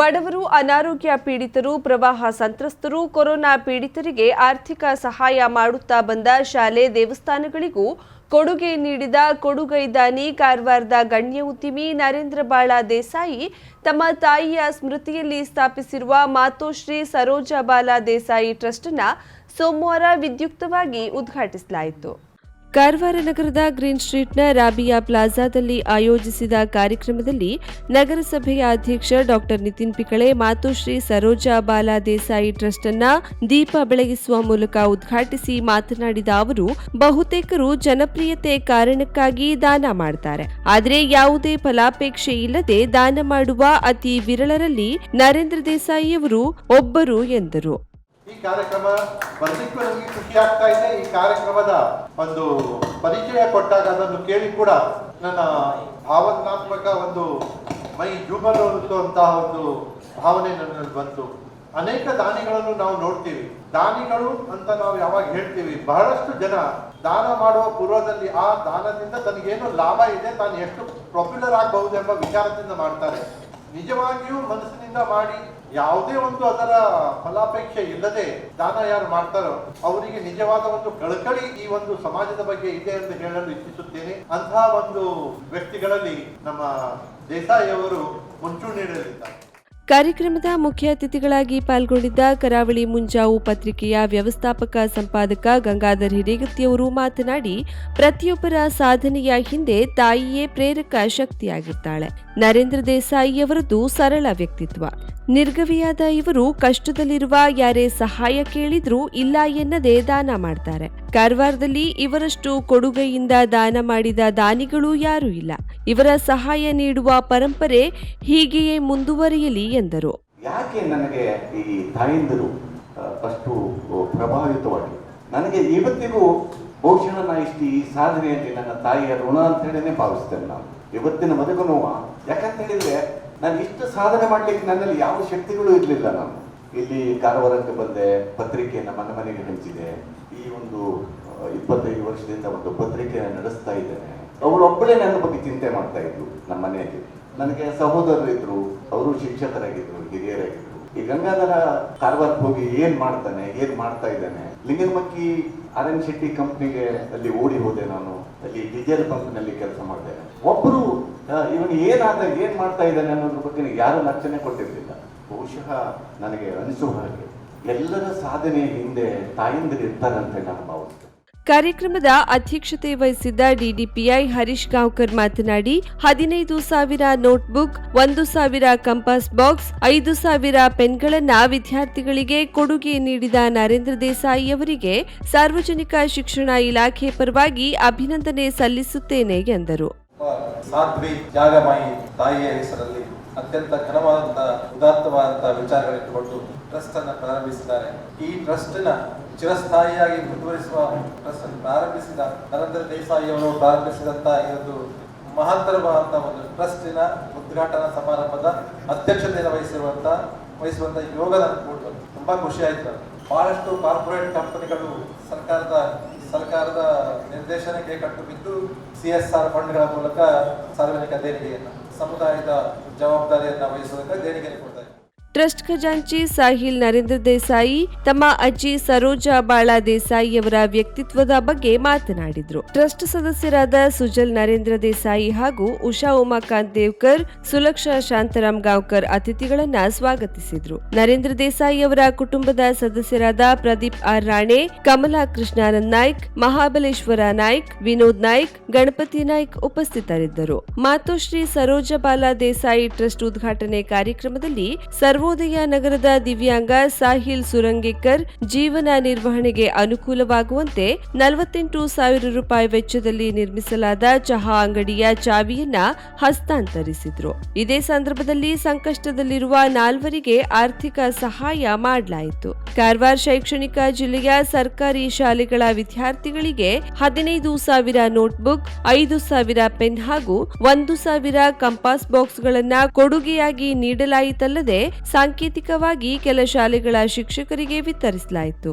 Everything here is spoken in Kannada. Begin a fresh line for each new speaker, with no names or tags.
ಬಡವರು, ಅನಾರೋಗ್ಯ ಪೀಡಿತರು, ಪ್ರವಾಹ ಸಂತ್ರಸ್ತರು, ಕೊರೋನಾ ಪೀಡಿತರಿಗೆ ಆರ್ಥಿಕ ಸಹಾಯ ಮಾಡುತ್ತಾ ಬಂದ ಶಾಲೆ ದೇವಸ್ಥಾನಗಳಿಗೂ ಕೊಡುಗೆ ನೀಡಿದ ಕೊಡುಗೈದಾನಿ ಕಾರವಾರದ ಗಣ್ಯ ಉದ್ಯಮಿ ನರೇಂದ್ರ ಬಾಳ ದೇಸಾಯಿ ತಮ್ಮ ತಾಯಿಯ ಸ್ಮೃತಿಯಲ್ಲಿ ಸ್ಥಾಪಿಸಿರುವ ಮಾತೋಶ್ರೀ ಸರೋಜಾ ಬಾಲ ದೇಸಾಯಿ ಟ್ರಸ್ಟ್ನ ಸೋಮವಾರ ವಿದ್ಯುಕ್ತವಾಗಿ ಉದ್ಘಾಟಿಸಲಾಯಿತು. ಕಾರವಾರ ನಗರದ ಗ್ರೀನ್ ಸ್ಟ್ರೀಟ್ನ ರಾಬಿಯಾ ಪ್ಲಾಜಾದಲ್ಲಿ ಆಯೋಜಿಸಿದ ಕಾರ್ಯಕ್ರಮದಲ್ಲಿ ನಗರಸಭೆಯ ಅಧ್ಯಕ್ಷ ಡಾಕ್ಟರ್ ನಿತಿನ್ ಪಿಕಳೆ ಮಾತುಶ್ರೀ ಸರೋಜಾ ಬಾಲಾ ದೇಸಾಯಿ ಟ್ರಸ್ಟ್ ಅನ್ನ ದೀಪ ಬೆಳಗಿಸುವ ಮೂಲಕ ಉದ್ಘಾಟಿಸಿ ಮಾತನಾಡಿದ ಅವರು, ಬಹುತೇಕರು ಜನಪ್ರಿಯತೆ ಕಾರಣಕ್ಕಾಗಿ ದಾನ ಮಾಡ್ತಾರೆ. ಆದರೆ ಯಾವುದೇ ಫಲಾಪೇಕ್ಷೆ ಇಲ್ಲದೆ ದಾನ ಮಾಡುವ ಅತಿ ವಿರಳರಲ್ಲಿ ನರೇಂದ್ರ ದೇಸಾಯಿಯವರು ಒಬ್ಬರು ಎಂದರು.
ಈ ಕಾರ್ಯಕ್ರಮ ಬರಲಿಕ್ಕೂ ನಮಗೆ ಖುಷಿ ಇದೆ. ಈ ಕಾರ್ಯಕ್ರಮದ ಒಂದು ಪರಿಚಯ ಕೊಟ್ಟಾಗ ಅದನ್ನು ಕೇಳಿ ಕೂಡ ನನ್ನ ಭಾವನಾತ್ಮಕ ಒಂದು ಮೈ ಜುಮರುವಂತಹ ಒಂದು ಭಾವನೆ ನನ್ನಲ್ಲಿ ಬಂತು. ಅನೇಕ ದಾನಿಗಳನ್ನು ನಾವು ನೋಡ್ತೀವಿ. ದಾನಿಗಳು ಅಂತ ನಾವು ಯಾವಾಗ ಹೇಳ್ತೀವಿ, ಬಹಳಷ್ಟು ಜನ ದಾನ ಮಾಡುವ ಪೂರ್ವದಲ್ಲಿ ಆ ದಾನದಿಂದ ತನಗೇನು ಲಾಭ ಇದೆ, ತಾನು ಎಷ್ಟು ಪಾಪ್ಯುಲರ್ ಆಗಬಹುದು ಎಂಬ ವಿಚಾರದಿಂದ ಮಾಡ್ತಾರೆ. ನಿಜವಾಗಿಯೂ ಮನಸ್ಸಿನಿಂದ ಮಾಡಿ ಯಾವುದೇ ಒಂದು ಅದರ ಫಲಾಪೇಕ್ಷೆ ಇಲ್ಲದೆ ದಾನ ಯಾರು ಮಾಡ್ತಾರೋ ಅವರಿಗೆ ನಿಜವಾದ ಒಂದು ಕಳಕಳಿ ಈ ಒಂದು ಸಮಾಜದ ಬಗ್ಗೆ ಇದೆ ಎಂದು ಹೇಳಲು ಇಚ್ಛಿಸುತ್ತೇನೆ. ಅಂತಹ ಒಂದು ವ್ಯಕ್ತಿಗಳಲ್ಲಿ ನಮ್ಮ ದೇಸಾಯಿ ಅವರು ಮುಂಚೂಣಿಯಲ್ಲಿದ್ದಾರೆ.
ಕಾರ್ಯಕ್ರಮದ ಮುಖ್ಯ ಅತಿಥಿಗಳಾಗಿ ಪಾಲ್ಗೊಂಡಿದ್ದ ಕರಾವಳಿ ಮುಂಜಾವು ಪತ್ರಿಕೆಯ ವ್ಯವಸ್ಥಾಪಕ ಸಂಪಾದಕ ಗಂಗಾಧರ್ ಹಿರೇಗತ್ತಿಯವರು ಮಾತನಾಡಿ, ಪ್ರತಿಯೊಬ್ಬರ ಸಾಧನೆಯ ಹಿಂದೆ ತಾಯಿಯೇ ಪ್ರೇರಕ ಶಕ್ತಿಯಾಗಿರ್ತಾಳೆ. ನರೇಂದ್ರ ದೇಸಾಯಿಯವರದು ಸರಳ ವ್ಯಕ್ತಿತ್ವ. ನಿರ್ಗವಿಯಾದ ಇವರು ಕಷ್ಟದಲ್ಲಿರುವ ಯಾರೇ ಸಹಾಯ ಕೇಳಿದ್ರೂ ಇಲ್ಲ ಎನ್ನದೇ ದಾನ ಮಾಡ್ತಾರೆ. ಕಾರವಾರದಲ್ಲಿ ಇವರಷ್ಟು ಕೊಡುಗೆಯಿಂದ ದಾನ ಮಾಡಿದ ದಾನಿಗಳು ಯಾರೂ ಇಲ್ಲ. ಇವರ ಸಹಾಯ ನೀಡುವ ಪರಂಪರೆ ಹೀಗೆಯೇ ಮುಂದುವರಿಯಲಿ ಎಂದರು.
ಯಾಕೆ ನನಗೆ ಈ ತಾಯಿಂದರು ಅಷ್ಟು ಪ್ರಭಾವಿತವಾಗಿ? ನನಗೆ ಇವತ್ತಿಗೂ ಬಹುಶಃ ನಾ ಇಷ್ಟು ಈ ಸಾಧನೆಯಲ್ಲಿ ನನ್ನ ತಾಯಿಯ ಋಣ ಅಂತ ಹೇಳಿನೇ ಭಾವಿಸ್ತೇನೆ ನಾನು. ಇವತ್ತಿನ ಬದುಕು ಯಾಕಂತ ಹೇಳಿದ್ರೆ ನಾನು ಇಷ್ಟು ಸಾಧನೆ ಮಾಡ್ಲಿಕ್ಕೆ ನನ್ನಲ್ಲಿ ಯಾವ ಶಕ್ತಿಗಳು ಇರಲಿಲ್ಲ ನಾನು. ಇಲ್ಲಿ ಕಾರವಾರಕ್ಕೆ ಬಂದೆ, ಪತ್ರಿಕೆಯನ್ನು ಮನೆ ಮನೆಗೆ ಹಂಚಿದೆ. ಈ ಒಂದು ಇಪ್ಪತ್ತೈದು ವರ್ಷದಿಂದ ಒಂದು ಪತ್ರಿಕೆಯನ್ನು ನಡೆಸ್ತಾ ಇದ್ದೇನೆ. ಅವಳೊಬ್ಬಳೇ ನನ್ನ ಬಗ್ಗೆ ಚಿಂತೆ ಮಾಡ್ತಾ ಇದ್ರು ನಮ್ಮ ಮನೆಯಲ್ಲಿ ನನಗೆ ಸಹೋದರರು ಇದ್ರು ಅವರು ಶಿಕ್ಷಕರಾಗಿದ್ರು, ಹಿರಿಯರಾಗಿದ್ರು. ಈ ಗಂಗಾಧರ ಕಾರವಾರಕ್ಕೆ ಹೋಗಿ ಏನ್ ಮಾಡ್ತಾನೆ, ಏನ್ ಮಾಡ್ತಾ ಇದ್ದಾನೆ? ಲಿಂಗನಮಕ್ಕಿ ಆರ್ ಎನ್ ಶೆಟ್ಟಿ ಕಂಪ್ನಿಗೆ ಅಲ್ಲಿ ಓಡಿ ಹೋದೆ ನಾನು. ಅಲ್ಲಿ ಡೀಸೆಲ್ ಕಂಪ್ನಿಯಲ್ಲಿ ಕೆಲಸ ಮಾಡಿದೆ. ಒಬ್ಬರು ಇವನು ಏನಾದ ಏನ್ ಮಾಡ್ತಾ ಇದ್ದಾನೆ ಅನ್ನೋದ್ರ ಬಗ್ಗೆ ಯಾರು ಲಕ್ಷಣೆ ಕೊಟ್ಟಿರಲಿಲ್ಲ. ಬಹುಶಃ ನನಗೆ ಅನಿಸುವ ಹಾಗೆ. ಎಲ್ಲರ ಸಾಧನೆ ಹಿಂದೆ ತಾಯಿಂದರಿರ್ತಾರಂತೆ ನಾನು ಭಾವಿಸ್ತೇನೆ
ಕಾರ್ಯಕ್ರಮದ ಅಧ್ಯಕ್ಷತೆ ವಹಿಸಿದ್ದ ಡಿಡಿಪಿಐ ಹರೀಶ್ ಗಾಂವ್ಕರ್ ಮಾತನಾಡಿ, ಹದಿನೈದು ಸಾವಿರ ನೋಟ್ಬುಕ್, ಒಂದು ಸಾವಿರ ಕಂಪಾಸ್ ಬಾಕ್ಸ್, ಐದು ಸಾವಿರ ಪೆನ್ಗಳನ್ನ ವಿದ್ಯಾರ್ಥಿಗಳಿಗೆ ಕೊಡುಗೆ ನೀಡಿದ ನರೇಂದ್ರ ದೇಸಾಯಿ ಅವರಿಗೆ ಸಾರ್ವಜನಿಕ ಶಿಕ್ಷಣ ಇಲಾಖೆ ಪರವಾಗಿ ಅಭಿನಂದನೆ ಸಲ್ಲಿಸುತ್ತೇನೆ ಎಂದರು.
ಅತ್ಯಂತ ಘನವಾದಂತಹ ಉದಾತ್ತವಾದಂತಹ ವಿಚಾರಗಳಿಟ್ಟುಕೊಂಡು ಟ್ರಸ್ಟ್ ಅನ್ನು ಪ್ರಾರಂಭಿಸಿದ್ದಾರೆ. ಈ ಟ್ರಸ್ಟ್ನ ಚಿರಸ್ಥಾಯಿಯಾಗಿ ಮುಂದುವರಿಸುವ ಟ್ರಸ್ಟ್ ಪ್ರಾರಂಭಿಸಿದ ನರೇಂದ್ರ ದೇಸಾಯಿ ಅವರು ಪ್ರಾರಂಭಿಸಿದಂತಹ ಈ ಒಂದು ಮಹತ್ತರವಾದಂತಹ ಒಂದು ಟ್ರಸ್ಟಿನ ಉದ್ಘಾಟನಾ ಸಮಾರಂಭದ ಅಧ್ಯಕ್ಷತೆಯನ್ನು ವಹಿಸಿರುವಂತಹ ವಹಿಸುವಂತಹ ಯೋಗ ತುಂಬಾ ಖುಷಿ ಆಯ್ತು. ಬಹಳಷ್ಟು ಕಾರ್ಪೊರೇಟ್ ಕಂಪನಿಗಳು ಸರ್ಕಾರದ ಸರ್ಕಾರದ ನಿರ್ದೇಶನಕ್ಕೆ ಕಟ್ಟು ಬಿದ್ದು ಸಿ ಎಸ್ ಆರ್ ಫಂಡ್ಗಳ ಮೂಲಕ ಸಾರ್ವಜನಿಕ ದೇಣಿಗೆಯನ್ನು, ಸಮುದಾಯದ ಜವಾಬ್ದಾರಿಯನ್ನು ವಹಿಸುವುದಕ್ಕೆ ದೇಣಿಗೆಯನ್ನು ಕೊಡ್ತಾರೆ
ಟ್ರಸ್ಟ್ ಖಜಾಂಚಿ ಸಾಹಿಲ್ ನರೇಂದ್ರ ದೇಸಾಯಿ, ತಮ್ಮ ಅಜ್ಜಿ ಸರೋಜಾ ಬಾಳ ದೇಸಾಯಿ ಅವರ ವ್ಯಕ್ತಿತ್ವದ ಬಗ್ಗೆ ಮಾತನಾಡಿದ್ರು. ಟ್ರಸ್ಟ್ ಸದಸ್ಯರಾದ ಸುಜಲ್ ನರೇಂದ್ರ ದೇಸಾಯಿ ಹಾಗೂ ಉಷಾ ಉಮಾಕಾಂತ್ ದೇವ್ಕರ್, ಸುಲಕ್ಷಾ ಶಾಂತರಾಮ್ ಗಾಂವ್ಕರ್ ಅತಿಥಿಗಳನ್ನ ಸ್ವಾಗತಿಸಿದ್ರು. ನರೇಂದ್ರ ದೇಸಾಯಿ ಅವರ ಕುಟುಂಬದ ಸದಸ್ಯರಾದ ಪ್ರದೀಪ್ ಆರ್ ರಾಣೆ, ಕಮಲಾ ಕೃಷ್ಣಾನಂದ್ ನಾಯ್ಕ್, ಮಹಾಬಲೇಶ್ವರ ನಾಯ್ಕ್, ವಿನೋದ್ ನಾಯ್ಕ್, ಗಣಪತಿ ನಾಯ್ಕ್ ಉಪಸ್ಥಿತರಿದ್ದರು. ಮಾತೋಶ್ರೀ ಸರೋಜಾ ಬಾಲಾ ದೇಸಾಯಿ ಟ್ರಸ್ಟ್ ಉದ್ಘಾಟನೆ ಕಾರ್ಯಕ್ರಮದಲ್ಲಿ ಸರ್ವೋದಯ ನಗರದ ದಿವ್ಯಾಂಗ ಸಾಹಿಲ್ ಸುರಂಗೇಕರ್ ಜೀವನ ನಿರ್ವಹಣೆಗೆ ಅನುಕೂಲವಾಗುವಂತೆ ನಲವತ್ತೆಂಟು ಸಾವಿರ ರೂಪಾಯಿ ವೆಚ್ಚದಲ್ಲಿ ನಿರ್ಮಿಸಲಾದ ಚಹಾ ಅಂಗಡಿಯ ಚಾವಿಯನ್ನ ಹಸ್ತಾಂತರಿಸಿದ್ರು. ಇದೇ ಸಂದರ್ಭದಲ್ಲಿ ಸಂಕಷ್ಟದಲ್ಲಿರುವ ನಾಲ್ವರಿಗೆ ಆರ್ಥಿಕ ಸಹಾಯ ಮಾಡಲಾಯಿತು. ಕಾರವಾರ ಶೈಕ್ಷಣಿಕ ಜಿಲ್ಲೆಯ ಸರ್ಕಾರಿ ಶಾಲೆಗಳ ವಿದ್ಯಾರ್ಥಿಗಳಿಗೆ ಹದಿನೈದು ಸಾವಿರ ನೋಟ್ಬುಕ್, ಐದು ಸಾವಿರ ಪೆನ್ ಹಾಗೂ ಒಂದು ಸಾವಿರ ಕಂಪಾಸ್ ಬಾಕ್ಸ್ಗಳನ್ನ ಕೊಡುಗೆಯಾಗಿ ನೀಡಲಾಯಿತಲ್ಲದೆ ಸಾಂಕೇತಿಕವಾಗಿ ಕೆಲ ಶಾಲೆಗಳ ಶಿಕ್ಷಕರಿಗೆ ವಿತರಿಸಲಾಯಿತು.